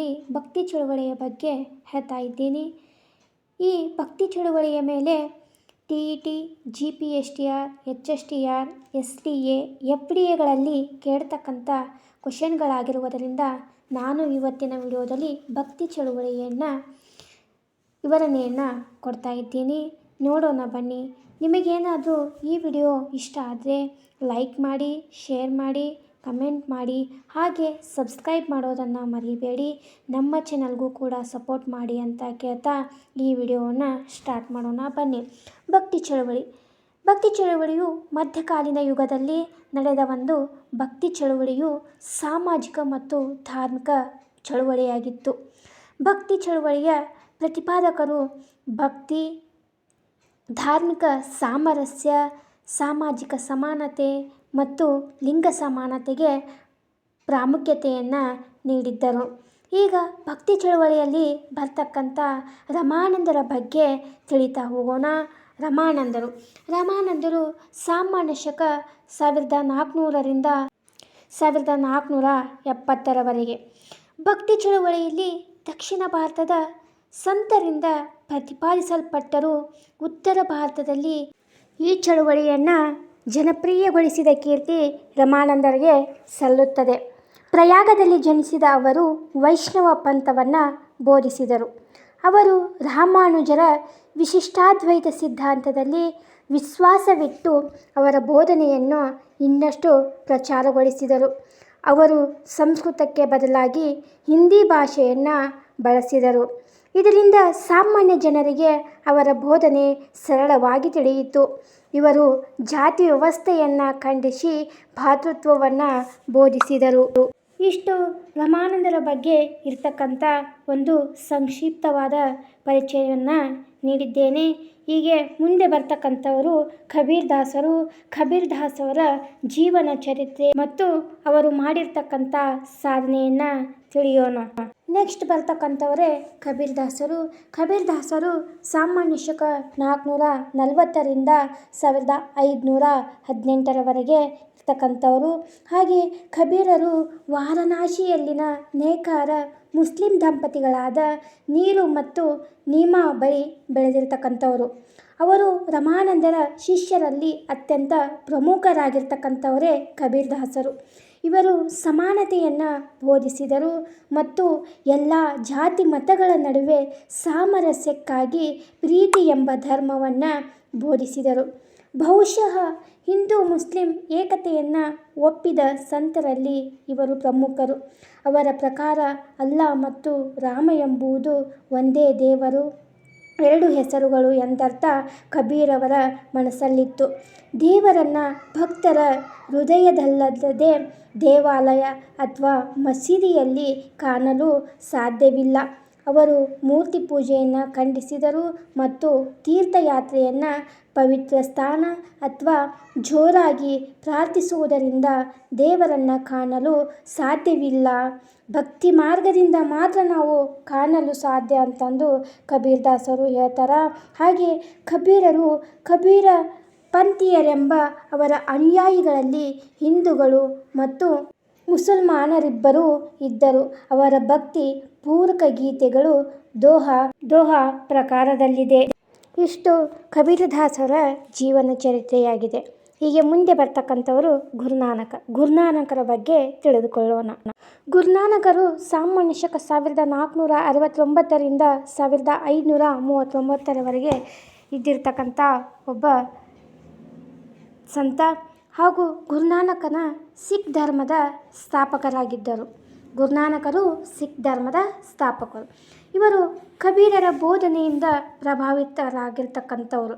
ಇವತ್ತಿನ ಭಕ್ತಿ ಚಳುವಳಿಯ ಬಗ್ಗೆ ಹೇಳ್ತಾ ಇದ್ದೀನಿ. ಈ ಭಕ್ತಿ ಚಳುವಳಿಯ ಮೇಲೆ T E T, G P S T R, H S T R, S T A, F D ಎಗಳಲ್ಲಿ ಕೇಳ್ತಕ್ಕಂಥ ಕ್ವಶನ್ಗಳಾಗಿರುವುದರಿಂದ ನಾನು ಇವತ್ತಿನ ವಿಡಿಯೋದಲ್ಲಿ ಭಕ್ತಿ ಚಳುವಳಿಯನ್ನು, ವಿವರಣೆಯನ್ನು ಕೊಡ್ತಾ ಇದ್ದೀನಿ. ನೋಡೋಣ ಬನ್ನಿ. ನಿಮಗೇನಾದರೂ ಈ ವಿಡಿಯೋ ಇಷ್ಟ ಆದರೆ ಲೈಕ್ ಮಾಡಿ, ಶೇರ್ ಮಾಡಿ ಕಮೆಂಟ್ ಮಾಡಿ, ಹಾಗೆ ಸಬ್ಸ್ಕ್ರೈಬ್ ಮಾಡೋದನ್ನು ಮರಿಬೇಡಿ. ನಮ್ಮ ಚಾನಲ್ಗೂ ಕೂಡ ಸಪೋರ್ಟ್ ಮಾಡಿ ಅಂತ ಕೇಳ್ತಾ ಈ ವಿಡಿಯೋವನ್ನು ಸ್ಟಾರ್ಟ್ ಮಾಡೋಣ ಬನ್ನಿ. ಭಕ್ತಿ ಚಳುವಳಿ. ಭಕ್ತಿ ಚಳುವಳಿಯು ಮಧ್ಯಕಾಲೀನ ಯುಗದಲ್ಲಿ ನಡೆದ ಒಂದು ಭಕ್ತಿ ಚಳುವಳಿಯು ಸಾಮಾಜಿಕ ಮತ್ತು ಧಾರ್ಮಿಕ ಚಳುವಳಿಯಾಗಿತ್ತು. ಭಕ್ತಿ ಚಳುವಳಿಯ ಪ್ರತಿಪಾದಕರು ಭಕ್ತಿ, ಧಾರ್ಮಿಕ ಸಾಮರಸ್ಯ, ಸಾಮಾಜಿಕ ಸಮಾನತೆ ಮತ್ತು ಲಿಂಗ ಸಮಾನತೆಗೆ ಪ್ರಾಮುಖ್ಯತೆಯನ್ನು ನೀಡಿದ್ದರು. ಈಗ ಭಕ್ತಿ ಚಳುವಳಿಯಲ್ಲಿ ಬರ್ತಕ್ಕಂಥ ರಮಾನಂದರ ಬಗ್ಗೆ ತಿಳಿತಾ ಹೋಗೋಣ. ರಮಾನಂದರು. ರಮಾನಂದರು ಸಾಮಾನ್ಯ ಶಕ ಸಾವಿರದ ನಾಲ್ಕುನೂರರಿಂದ ಸಾವಿರದ ನಾಲ್ಕುನೂರ ಎಪ್ಪತ್ತರವರೆಗೆ. ಭಕ್ತಿ ಚಳುವಳಿಯಲ್ಲಿ ದಕ್ಷಿಣ ಭಾರತದ ಸಂತರಿಂದ ಪ್ರತಿಪಾದಿಸಲ್ಪಟ್ಟರು ಉತ್ತರ ಭಾರತದಲ್ಲಿ ಈ ಚಳುವಳಿಯನ್ನು ಜನಪ್ರಿಯಗೊಳಿಸಿದ ಕೀರ್ತಿ ರಮಾನಂದರಿಗೆ ಸಲ್ಲುತ್ತದೆ. ಪ್ರಯಾಗದಲ್ಲಿ ಜನಿಸಿದ ಅವರು ವೈಷ್ಣವ ಪಂಥವನ್ನು ಬೋಧಿಸಿದರು. ಅವರು ರಾಮಾನುಜರ ವಿಶಿಷ್ಟಾದ್ವೈತ ಸಿದ್ಧಾಂತದಲ್ಲಿ ವಿಶ್ವಾಸವಿಟ್ಟು ಅವರ ಬೋಧನೆಯನ್ನು ಇನ್ನಷ್ಟು ಪ್ರಚಾರಗೊಳಿಸಿದರು. ಅವರು ಸಂಸ್ಕೃತಕ್ಕೆ ಬದಲಾಗಿ ಹಿಂದಿ ಭಾಷೆಯನ್ನು ಬಳಸಿದರು. ಇದರಿಂದ ಸಾಮಾನ್ಯ ಜನರಿಗೆ ಅವರ ಬೋಧನೆ ಸರಳವಾಗಿ ತಿಳಿಯಿತು. ಇವರು ಜಾತಿ ವ್ಯವಸ್ಥೆಯನ್ನು ಖಂಡಿಸಿ ಭಾತೃತ್ವವನ್ನು ಬೋಧಿಸಿದರು. ಇಷ್ಟು ರಮಾನಂದರ ಬಗ್ಗೆ ಇರ್ತಕ್ಕಂಥ ಒಂದು ಸಂಕ್ಷಿಪ್ತವಾದ ಪರಿಚಯವನ್ನು ನೀಡಿದ್ದೇನೆ. ಹೀಗೆ ಮುಂದೆ ಬರ್ತಕ್ಕಂಥವರು ಕಬೀರ್ ದಾಸರು. ಕಬೀರ್ ದಾಸ್ ಅವರ ಜೀವನ ಚರಿತ್ರೆ ಮತ್ತು ಅವರು ಮಾಡಿರ್ತಕ್ಕಂಥ ಸಾಧನೆಯನ್ನು ತಿಳಿಯೋಣ. ನೆಕ್ಸ್ಟ್ ಬರ್ತಕ್ಕಂಥವರೇ ಕಬೀರ್ ದಾಸರು. ಕಬೀರ್ ದಾಸರು ಸಾಮಾನ್ಯ ಶಕ ನಾಲ್ಕುನೂರ ನಲವತ್ತರಿಂದ ಸಾವಿರದ ಐದುನೂರ ಹದಿನೆಂಟರವರೆಗೆ ಇರ್ತಕ್ಕಂಥವರು. ಹಾಗೆ ಕಬೀರರು ವಾರಣಾಸಿಯಲ್ಲಿನ ನೇಕಾರ ಮುಸ್ಲಿಂ ದಂಪತಿಗಳಾದ ನೀರು ಮತ್ತು ನೀಮಾ ಬಳಿ ಬೆಳೆದಿರ್ತಕ್ಕಂಥವರು. ಅವರು ರಮಾನಂದರ ಶಿಷ್ಯರಲ್ಲಿ ಅತ್ಯಂತ ಪ್ರಮುಖರಾಗಿರ್ತಕ್ಕಂಥವರೇ ಕಬೀರ್ ದಾಸರು. ಇವರು ಸಮಾನತೆಯನ್ನು ಬೋಧಿಸಿದರು ಮತ್ತು ಎಲ್ಲ ಜಾತಿ ಮತಗಳ ನಡುವೆ ಸಾಮರಸ್ಯಕ್ಕಾಗಿ ಪ್ರೀತಿ ಎಂಬ ಧರ್ಮವನ್ನು ಬೋಧಿಸಿದರು. ಬಹುಶಃ ಹಿಂದೂ ಮುಸ್ಲಿಂ ಏಕತೆಯನ್ನು ಒಪ್ಪಿದ ಸಂತರಲ್ಲಿ ಇವರು ಪ್ರಮುಖರು. ಅವರ ಪ್ರಕಾರ ಅಲ್ಲ ಮತ್ತು ರಾಮ ಎಂಬುದು ಒಂದೇ ದೇವರು. ಎರಡು ಹೆಸರುಗಳು ಎಂದರ್ಥ ಕಬೀರವರ ಮನಸ್ಸಲ್ಲಿತ್ತು. ದೇವರನ್ನು ಭಕ್ತರ ಹೃದಯದಲ್ಲದೆ ದೇವಾಲಯ ಅಥವಾ ಮಸೀದಿಯಲ್ಲಿ ಕಾಣಲು ಸಾಧ್ಯವಿಲ್ಲ. ಅವರು ಮೂರ್ತಿ ಪೂಜೆಯನ್ನು ಖಂಡಿಸಿದರು ಮತ್ತು ತೀರ್ಥಯಾತ್ರೆಯನ್ನು ಪವಿತ್ರ ಸ್ಥಾನ ಅಥವಾ ಜೋರಾಗಿ ಪ್ರಾರ್ಥಿಸುವುದರಿಂದ ದೇವರನ್ನು ಕಾಣಲು ಸಾಧ್ಯವಿಲ್ಲ. ಭಕ್ತಿ ಮಾರ್ಗದಿಂದ ಮಾತ್ರ ನಾವು ಕಾಣಲು ಸಾಧ್ಯ ಅಂತಂದು ಕಬೀರ್ ದಾಸರು ಹೇಳ್ತಾರೆ. ಹಾಗೆ ಕಬೀರರು ಕಬೀರ ಪಂಥೀಯರೆಂಬ ಅವರ ಅನುಯಾಯಿಗಳಲ್ಲಿ ಹಿಂದೂಗಳು ಮತ್ತು ಮುಸಲ್ಮಾನರಿಬ್ಬರೂ ಇದ್ದರು. ಅವರ ಭಕ್ತಿ, ಪೂರಕ ಗೀತೆಗಳು ದೋಹಾ ದೋಹಾ ಪ್ರಕಾರದಲ್ಲಿದೆ. ಇಷ್ಟು ಕಬೀರದಾಸರ ಜೀವನ ಚರಿತ್ರೆಯಾಗಿದೆ. ಹೀಗೆ ಮುಂದೆ ಬರ್ತಕ್ಕಂಥವರು ಗುರುನಾನಕ. ಗುರುನಾನಕರ ಬಗ್ಗೆ ತಿಳಿದುಕೊಳ್ಳೋಣ. ಗುರುನಾನಕರು ಸಾಮಾನ್ಯ ಶಕ ಸಾವಿರದ ನಾಲ್ಕುನೂರ ಅರವತ್ತೊಂಬತ್ತರಿಂದ ಸಾವಿರದ ಐದುನೂರ ಮೂವತ್ತೊಂಬತ್ತರವರೆಗೆ ಇದ್ದಿರ್ತಕ್ಕಂಥ ಒಬ್ಬ ಸಂತ ಹಾಗೂ ಗುರುನಾನಕನ ಸಿಖ್ ಧರ್ಮದ ಸ್ಥಾಪಕರಾಗಿದ್ದರು. ಗುರುನಾನಕರು ಸಿಖ್ ಧರ್ಮದ ಸ್ಥಾಪಕರು. ಇವರು ಕಬೀರರ ಬೋಧನೆಯಿಂದ ಪ್ರಭಾವಿತರಾಗಿರ್ತಕ್ಕಂಥವರು.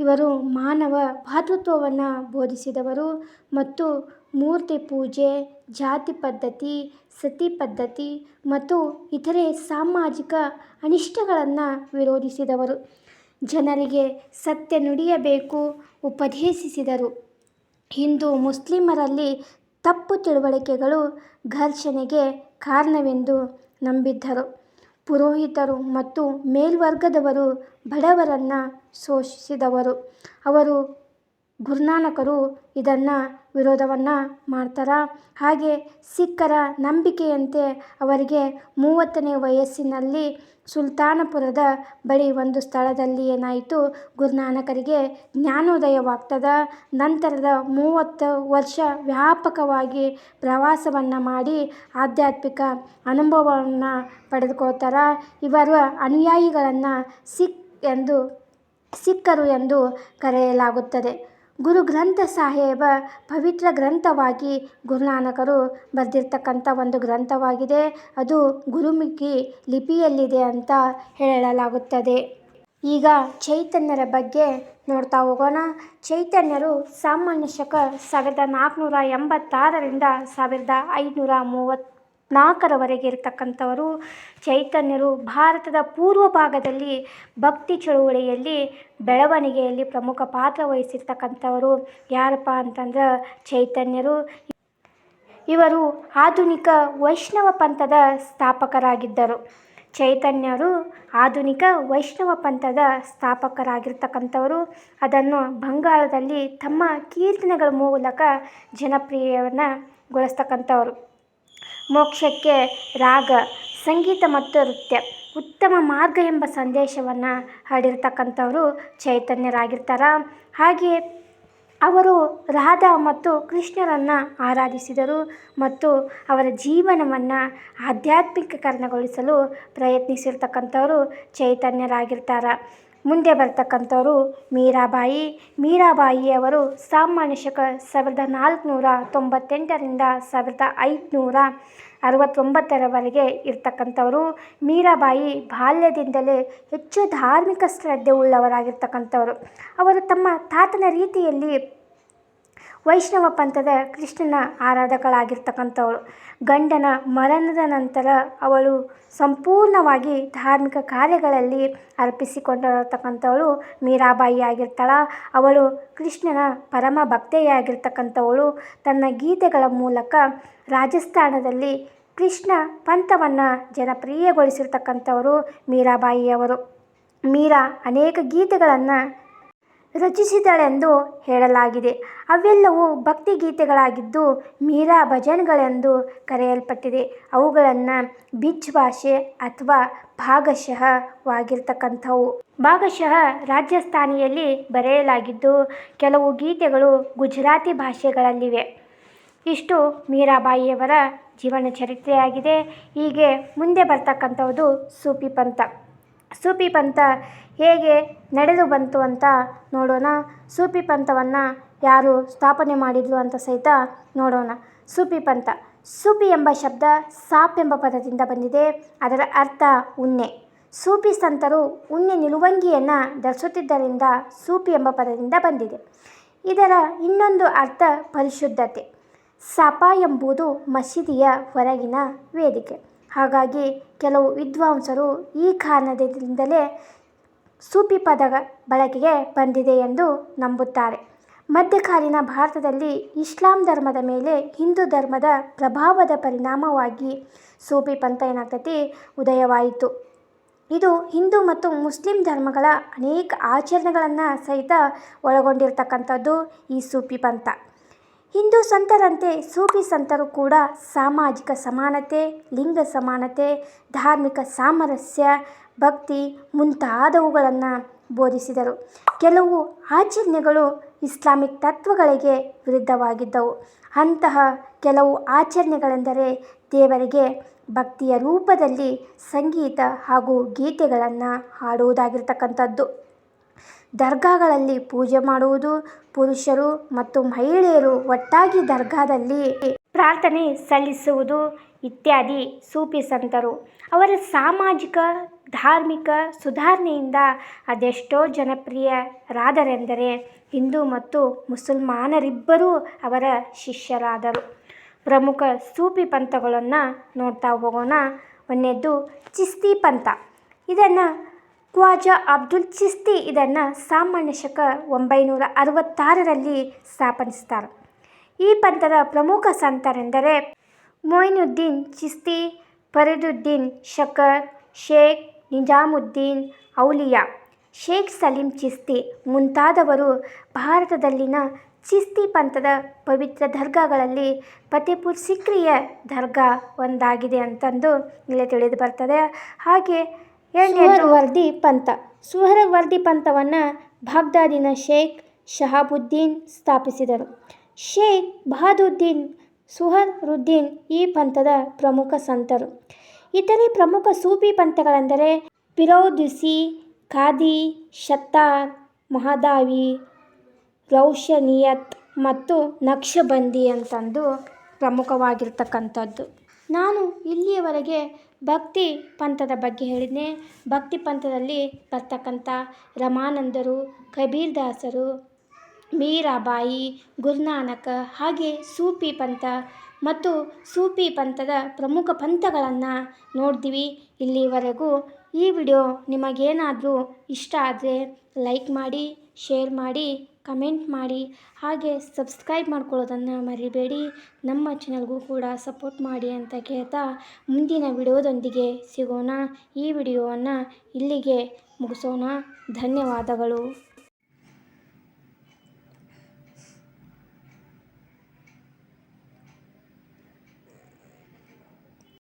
ಇವರು ಮಾನವ ಭಾತೃತ್ವವನ್ನು ಬೋಧಿಸಿದವರು ಮತ್ತು ಮೂರ್ತಿ ಪೂಜೆ, ಜಾತಿ ಪದ್ಧತಿ, ಸತಿ ಪದ್ಧತಿ ಮತ್ತು ಇತರೆ ಸಾಮಾಜಿಕ ಅನಿಷ್ಟಗಳನ್ನು ವಿರೋಧಿಸಿದವರು. ಜನರಿಗೆ ಸತ್ಯ ನುಡಿಯಬೇಕು, ಉಪದೇಶಿಸಿದರು. ಹಿಂದೂ ಮುಸ್ಲಿಮರಲ್ಲಿ ತಪ್ಪು ತಿಳುವಳಿಕೆಗಳು ಘರ್ಷಣೆಗೆ ಕಾರಣವೆಂದು ನಂಬಿದ್ದರು. ಪುರೋಹಿತರು ಮತ್ತು ಮೇಲ್ವರ್ಗದವರು ಬಡವರನ್ನು ಶೋಷಿಸಿದವರು. ಅವರು ಗುರುನಾನಕರು ಇದನ್ನು ವಿರೋಧವನ್ನು ಮಾಡ್ತಾರೆ? ಹಾಗೆ ಸಿಖ್ಖರ ನಂಬಿಕೆಯಂತೆ ಅವರಿಗೆ ಮೂವತ್ತನೇ ವಯಸ್ಸಿನಲ್ಲಿ ಸುಲ್ತಾನಪುರದ ಬಳಿ ಒಂದು ಸ್ಥಳದಲ್ಲಿ ಏನಾಯಿತು? ಗುರುನಾನಕರಿಗೆ ಜ್ಞಾನೋದಯವಾಗ್ತದೆ. ನಂತರದ ಮೂವತ್ತು ವರ್ಷ ವ್ಯಾಪಕವಾಗಿ ಪ್ರವಾಸವನ್ನು ಮಾಡಿ ಆಧ್ಯಾತ್ಮಿಕ ಅನುಭವವನ್ನು ಪಡೆದುಕೊಳ್ತಾರೆ? ಇವರ ಅನುಯಾಯಿಗಳನ್ನು ಸಿಖ್ ಎಂದು, ಸಿಖ್ಖರು ಎಂದು ಕರೆಯಲಾಗುತ್ತದೆ. ಗುರು ಗ್ರಂಥ ಸಾಹೇಬ ಪವಿತ್ರ ಗ್ರಂಥವಾಗಿ ಗುರುನಾನಕರು ಬರೆದಿರ್ತಕ್ಕಂಥ ಒಂದು ಗ್ರಂಥವಾಗಿದೆ. ಅದು ಗುರುಮುಖಿ ಲಿಪಿಯಲ್ಲಿದೆ ಅಂತ ಹೇಳಲಾಗುತ್ತದೆ. ಈಗ ಚೈತನ್ಯರ ಬಗ್ಗೆ ನೋಡ್ತಾ ಹೋಗೋಣ. ಚೈತನ್ಯರು ಸಾಮಾನ್ಯ ಶಕ ಸಾವಿರದ ನಾಲ್ಕುನೂರ ಎಂಬತ್ತಾರರಿಂದ ಸಾವಿರದ ಐದುನೂರ ಮೂವತ್ತ್ನಾಲ್ಕರವರೆಗೆ ಇರತಕ್ಕಂಥವರು ಚೈತನ್ಯರು ಭಾರತದ ಪೂರ್ವ ಭಾಗದಲ್ಲಿ ಭಕ್ತಿ ಚಳುವಳಿಯಲ್ಲಿ ಬೆಳವಣಿಗೆಯಲ್ಲಿ ಪ್ರಮುಖ ಪಾತ್ರ ವಹಿಸಿರ್ತಕ್ಕಂಥವರು ಯಾರಪ್ಪ ಅಂತಂದ್ರೆ ಚೈತನ್ಯರು. ಇವರು ಆಧುನಿಕ ವೈಷ್ಣವ ಪಂಥದ ಸ್ಥಾಪಕರಾಗಿದ್ದರು. ಚೈತನ್ಯರು ಆಧುನಿಕ ವೈಷ್ಣವ ಪಂಥದ ಸ್ಥಾಪಕರಾಗಿರ್ತಕ್ಕಂಥವರು. ಅದನ್ನು ಬಂಗಾಳದಲ್ಲಿ ತಮ್ಮ ಕೀರ್ತನೆಗಳ ಮೂಲಕ ಜನಪ್ರಿಯವನ್ನು ಗೊಳಿಸ್ತಕ್ಕಂಥವ್ರು. ಮೋಕ್ಷಕ್ಕೆ ರಾಗ, ಸಂಗೀತ ಮತ್ತು ನೃತ್ಯ ಉತ್ತಮ ಮಾರ್ಗ ಎಂಬ ಸಂದೇಶವನ್ನು ಹಾಡಿರ್ತಕ್ಕಂಥವರು ಚೈತನ್ಯರಾಗಿರ್ತಾರೆ. ಹಾಗೆಯೇ ಅವರು ರಾಧಾ ಮತ್ತು ಕೃಷ್ಣರನ್ನು ಆರಾಧಿಸಿದರು ಮತ್ತು ಅವರ ಜೀವನವನ್ನು ಆಧ್ಯಾತ್ಮಿಕೀಕರಣಗೊಳಿಸಲು ಪ್ರಯತ್ನಿಸಿರ್ತಕ್ಕಂಥವರು ಚೈತನ್ಯರಾಗಿರ್ತಾರೆ. ಮುಂದೆ ಬರ್ತಕ್ಕಂಥವರು ಮೀರಾಬಾಯಿ. ಮೀರಾಬಾಯಿ ಅವರು ಸಾಮಾನ್ಯ ಶಕ ಸಾವಿರದ ನಾಲ್ಕುನೂರ ತೊಂಬತ್ತೆಂಟರಿಂದ ಸಾವಿರದ ಐದುನೂರ ಅರವತ್ತೊಂಬತ್ತರವರೆಗೆ ಇರ್ತಕ್ಕಂಥವರು. ಮೀರಾಬಾಯಿ ಬಾಲ್ಯದಿಂದಲೇ ಹೆಚ್ಚು ಧಾರ್ಮಿಕ ಶ್ರದ್ಧೆ ಉಳ್ಳವರಾಗಿರ್ತಕ್ಕಂಥವರು ಅವರು ತಮ್ಮ ತಾತನ ರೀತಿಯಲ್ಲಿ ವೈಷ್ಣವ ಪಂಥದ ಕೃಷ್ಣನ ಆರಾಧಕಳಾಗಿರ್ತಕ್ಕಂಥವಳು. ಗಂಡನ ಮರಣದ ನಂತರ ಅವಳು ಸಂಪೂರ್ಣವಾಗಿ ಧಾರ್ಮಿಕ ಕಾರ್ಯಗಳಲ್ಲಿ ಅರ್ಪಿಸಿಕೊಂಡಿರತಕ್ಕಂಥವಳು ಮೀರಾಬಾಯಿ ಆಗಿರ್ತಾಳೆ ಅವಳು ಕೃಷ್ಣನ ಪರಮ ಭಕ್ತೆಯಾಗಿರ್ತಕ್ಕಂಥವಳು ತನ್ನ ಗೀತೆಗಳ ಮೂಲಕ ರಾಜಸ್ಥಾನದಲ್ಲಿ ಕೃಷ್ಣ ಪಂಥವನ್ನು ಜನಪ್ರಿಯಗೊಳಿಸಿರ್ತಕ್ಕಂಥವರು ಮೀರಾಬಾಯಿಯವರು. ಮೀರಾ ಅನೇಕ ಗೀತೆಗಳನ್ನು ರಚಿಸಿದಳೆಂದು ಹೇಳಲಾಗಿದೆ. ಅವೆಲ್ಲವೂ ಭಕ್ತಿಗೀತೆಗಳಾಗಿದ್ದು ಮೀರಾ ಭಜನ್ಗಳೆಂದು ಕರೆಯಲ್ಪಟ್ಟಿದೆ. ಅವುಗಳನ್ನು ಬಿಜ್ ಭಾಷೆ ಅಥವಾ ಭಾಗಶಃವಾಗಿರ್ತಕ್ಕಂಥವು ಭಾಗಶಃ ರಾಜಸ್ಥಾನಿಯಲ್ಲಿ ಬರೆಯಲಾಗಿದ್ದು ಕೆಲವು ಗೀತೆಗಳು ಗುಜರಾತಿ ಭಾಷೆಗಳಲ್ಲಿವೆ. ಇಷ್ಟು ಮೀರಾಬಾಯಿಯವರ ಜೀವನ ಚರಿತ್ರೆಯಾಗಿದೆ ಹೀಗೆ ಮುಂದೆ ಬರ್ತಕ್ಕಂಥದ್ದು ಸೂಫಿ ಪಂಥ. ಸೂಫಿ ಪಂಥ ಹೇಗೆ ನಡೆದು ಬಂತು ಅಂತ ನೋಡೋಣ. ಸೂಫಿ ಪಂಥವನ್ನು ಯಾರು ಸ್ಥಾಪನೆ ಮಾಡಿದರು ಅಂತ ಸಹಿತ ನೋಡೋಣ. ಸೂಪಿ ಪಂಥ ಸೂಫಿ ಎಂಬ ಶಬ್ದ ಸಾಪ್ ಎಂಬ ಪದದಿಂದ ಬಂದಿದೆ. ಅದರ ಅರ್ಥ ಉಣ್ಣೆ. ಸೂಫಿ ಸಂತರು ಉಣ್ಣೆ ನಿಲುವಂಗಿಯನ್ನು ಧರಿಸುತ್ತಿದ್ದರಿಂದ ಸೂಫಿ ಎಂಬ ಪದದಿಂದ ಬಂದಿದೆ. ಇದರ ಇನ್ನೊಂದು ಅರ್ಥ ಪರಿಶುದ್ಧತೆ. ಸಾಪ ಎಂಬುದು ಮಸೀದಿಯ ಹೊರಗಿನ ವೇದಿಕೆ. ಹಾಗಾಗಿ ಕೆಲವು ವಿದ್ವಾಂಸರು ಈ ಕಾರಣದಿಂದಲೇ ಸೂಫಿ ಪದ ಬಳಕೆಗೆ ಬಂದಿದೆ ಎಂದು ನಂಬುತ್ತಾರೆ. ಮಧ್ಯಕಾಲೀನ ಭಾರತದಲ್ಲಿ ಇಸ್ಲಾಂ ಧರ್ಮದ ಮೇಲೆ ಹಿಂದೂ ಧರ್ಮದ ಪ್ರಭಾವದ ಪರಿಣಾಮವಾಗಿ ಸೂಫಿ ಪಂಥ ಏನಾಗ್ತೈತಿ? ಉದಯವಾಯಿತು. ಇದು ಹಿಂದೂ ಮತ್ತು ಮುಸ್ಲಿಂ ಧರ್ಮಗಳ ಅನೇಕ ಆಚರಣೆಗಳನ್ನು ಸಹಿತ ಒಳಗೊಂಡಿರ್ತಕ್ಕಂಥದ್ದು ಈ ಸೂಫಿ ಪಂಥ. ಹಿಂದೂ ಸಂತರಂತೆ ಸೂಫಿ ಸಂತರು ಕೂಡ ಸಾಮಾಜಿಕ ಸಮಾನತೆ, ಲಿಂಗ ಸಮಾನತೆ, ಧಾರ್ಮಿಕ ಸಾಮರಸ್ಯ, ಭಕ್ತಿ ಮುಂತಾದವುಗಳನ್ನು ಬೋಧಿಸಿದರು. ಕೆಲವು ಆಚರಣೆಗಳು ಇಸ್ಲಾಮಿಕ್ ತತ್ವಗಳಿಗೆ ವಿರುದ್ಧವಾಗಿದ್ದವು. ಅಂತಹ ಕೆಲವು ಆಚರಣೆಗಳೆಂದರೆ ದೇವರಿಗೆ ಭಕ್ತಿಯ ರೂಪದಲ್ಲಿ ಸಂಗೀತ ಹಾಗೂ ಗೀತೆಗಳನ್ನು ಹಾಡುವುದಾಗಿರ್ತಕ್ಕಂಥದ್ದು. ದರ್ಗಾಗಳಲ್ಲಿ ಪೂಜೆ ಮಾಡುವುದು ಪುರುಷರು ಮತ್ತು ಮಹಿಳೆಯರು ಒಟ್ಟಾಗಿ ದರ್ಗಾದಲ್ಲಿ ಪ್ರಾರ್ಥನೆ ಸಲ್ಲಿಸುವುದು ಇತ್ಯಾದಿ ಸೂಫಿ ಸಂತರು ಅವರ ಸಾಮಾಜಿಕ, ಧಾರ್ಮಿಕ ಸುಧಾರಣೆಯಿಂದ ಅದೆಷ್ಟೋ ಜನಪ್ರಿಯರಾದರೆಂದರೆ ಹಿಂದೂ ಮತ್ತು ಮುಸಲ್ಮಾನರಿಬ್ಬರೂ ಅವರ ಶಿಷ್ಯರಾದರು. ಪ್ರಮುಖ ಸೂಫಿ ಪಂಥಗಳನ್ನು ನೋಡ್ತಾ ಹೋಗೋಣ. ಒಂದನೇದ್ದು ಚಿಸ್ತಿ ಪಂಥ. ಇದನ್ನು ಖ್ವಾಜಾ ಅಬ್ದುಲ್ ಚಿಸ್ತಿ ಇದನ್ನು ಸಾಮಾನ್ಯ ಶಕ ಒಂಬೈನೂರ ಅರವತ್ತಾರರಲ್ಲಿ ಸ್ಥಾಪನಿಸ್ತಾರೆ. ಈ ಪಂಥದ ಪ್ರಮುಖ ಸಂತರೆಂದರೆ ಮೊಯ್ನುದ್ದೀನ್ ಚಿಸ್ತಿ, ಫರೀದುದ್ದೀನ್ ಶಕರ್, ಶೇಖ್ ನಿಜಾಮುದ್ದೀನ್ ಔಲಿಯಾ. ಶೇಖ್ ಸಲೀಂ ಚಿಸ್ತಿ ಮುಂತಾದವರು ಭಾರತದಲ್ಲಿನ ಚಿಸ್ತಿ ಪಂಥದ ಪವಿತ್ರ ದರ್ಗಾಗಳಲ್ಲಿ ಫತೇಪುರ್ ಸಿಕ್ರಿಯ ದರ್ಗಾ ಒಂದಾಗಿದೆ ಅಂತಂದು ಇಲ್ಲಿ ತಿಳಿದು ಬರ್ತದೆ. ಹಾಗೆ ಎರಡನೇದು ವರ್ದಿ ಪಂಥ. ಸುಹರವರ್ದಿ ಪಂಥವನ್ನು ಬಾಗ್ದಾದಿನ ಶೇಖ್ ಶಹಾಬುದ್ದೀನ್ ಸ್ಥಾಪಿಸಿದರು. ಶೇಖ್ ಬಹಾದುದ್ದೀನ್ ಸುಹರುದ್ದೀನ್ ಈ ಪಂಥದ ಪ್ರಮುಖ ಸಂತರು. ಇತರೆ ಪ್ರಮುಖ ಸೂಫಿ ಪಂಥಗಳೆಂದರೆ ಪಿರೌದುಸಿ ಖಾದಿ, ಶತ್ತಾರ್, ಮಹದಾವಿ ರೌಷನಿಯತ್ ಮತ್ತು ನಕ್ಷಬಂದಿ ಅಂತಂದು ಪ್ರಮುಖವಾಗಿರ್ತಕ್ಕಂಥದ್ದು. ನಾನು ಇಲ್ಲಿಯವರೆಗೆ ಭಕ್ತಿ ಪಂಥದ ಬಗ್ಗೆ ಹೇಳಿದ್ನೆ. ಭಕ್ತಿ ಪಂಥದಲ್ಲಿ ಬರ್ತಕ್ಕಂಥ ರಮಾನಂದರು, ಕಬೀರ್ ದಾಸರು, ಮೀರಾಬಾಯಿ, ಗುರುನಾನಕ ಹಾಗೆ ಸೂಫಿ ಪಂಥ ಮತ್ತು ಸೂಫಿ ಪಂಥದ ಪ್ರಮುಖ ಪಂಥಗಳನ್ನು ನೋಡ್ತೀವಿ ಇಲ್ಲಿವರೆಗೂ. ಈ ವಿಡಿಯೋ ನಿಮಗೇನಾದರೂ ಇಷ್ಟ ಆದರೆ ಲೈಕ್ ಮಾಡಿ, ಶೇರ್ ಮಾಡಿ ಕಮೆಂಟ್ ಮಾಡಿ ಹಾಗೆ ಸಬ್ಸ್ಕ್ರೈಬ್ ಮಾಡ್ಕೊಳ್ಳೋದನ್ನು ಮರಿಬೇಡಿ. ನಮ್ಮ ಚಾನಲ್ಗೂ ಕೂಡ ಸಪೋರ್ಟ್ ಮಾಡಿ ಅಂತ ಕೇಳ್ತಾ ಮುಂದಿನ ವಿಡಿಯೋದೊಂದಿಗೆ ಸಿಗೋಣ. ಈ ವಿಡಿಯೋವನ್ನು ಇಲ್ಲಿಗೆ ಮುಗಿಸೋಣ. ಧನ್ಯವಾದಗಳು.